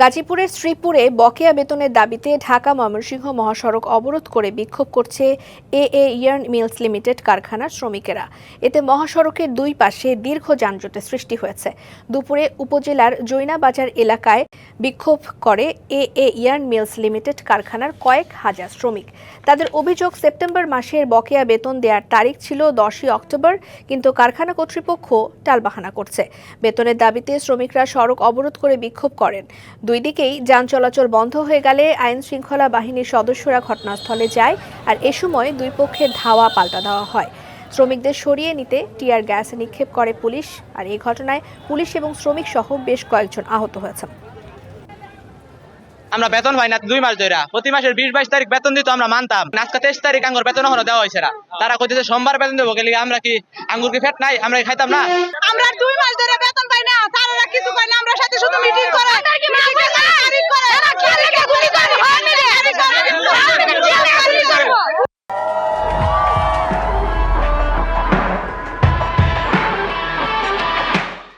গাজীপুরের শ্রীপুরে বকেয়া বেতনের দাবিতে ঢাকা ময়মনসিংহ মহাসড়ক অবরোধ করে বিক্ষোভ করছে A A yarn mills limited কারখানার শ্রমিকেরা। এতে মহাসড়কের দুই পাশে দীর্ঘ যানজটের সৃষ্টি হয়েছে। দুপুরে উপজেলার জৈনাবাজার এলাকায় বিক্ষোভ করে A A yarn mills limited কারখানার কয়েক হাজার শ্রমিক। তাদের অভিযোগ, সেপ্টেম্বর মাসের বকেয়া বেতন দেওয়ার তারিখ ছিল দশই অক্টোবর, কিন্তু কারখানা কর্তৃপক্ষ টালবাহানা করছে। বেতনের দাবিতে শ্রমিকরা সড়ক অবরোধ করে বিক্ষোভ করেন। দুই দিকেই যান চলাচল বন্ধ হয়ে গেলে আইন শৃঙ্খলা বাহিনীর সদস্যরা ঘটনাস্থলে যায় আর এ সময় দুই পক্ষের ধাওয়া পাল্টা দেওয়া হয়। শ্রমিকদের সরিয়ে নিতে টিয়ার গ্যাস নিক্ষেপ করে পুলিশ আর এই ঘটনায় পুলিশ এবং শ্রমিক সহ বেশ কয়েকজন আহত হয়েছেন। আমরা বেতন পাই না দুই মাস ধরে প্রতি মাসের বিশ বাইশ তারিখ বেতন দিত আমরা মানতাম। আজকে তেইশ তারিখ আঙ্গুর বেতন এখনও দেওয়া হয়েছে না। তারা কইতেছে সোমবার বেতন দেবো গেলে আমরা কি আঙ্গুর কি ফেট নাই? আমরা খাইতাম না? আমরা দুই মাস ধরে বেতন পাই না স্যারেরা কিছু পাই না আমরা সাথে শুধু মিটিং করে